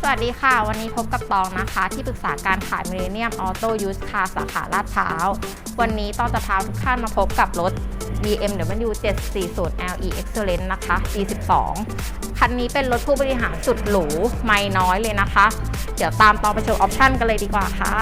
สวัสดีค่ะ วันนี้พบกับตองนะคะ ที่ปรึกษาการขายมิเลเนียมออโต้ยูสคาสาขาลาดพร้าว วันนี้ตองจะพาทุกท่านมาพบกับรถ BMW 740 LE Excellence นะคะ ปี12คันนี้เป็นรถผู้บริหารสุดหรูไม่น้อยเลยนะคะ เดี๋ยวตามตองไปชมออปชั่นกันเลยดีกว่าค่ะ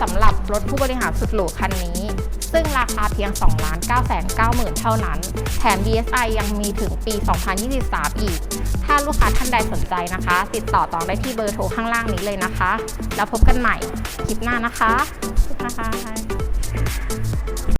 สำหรับรถผู้บริหารสุดหรูคันนี้ ซึ่งราคาเพียง 2 9 9 0 0 0 เท่านั้น แถม BSI ยังมีถึงปี 2023 อีก ถ้าลูกค้าท่านใดสนใจนะคะ ติดต่อตองได้ที่เบอร์โทรข้างล่างนี้เลยนะคะ แล้วพบกันใหม่คลิปหน้านะคะบ๊ายบาย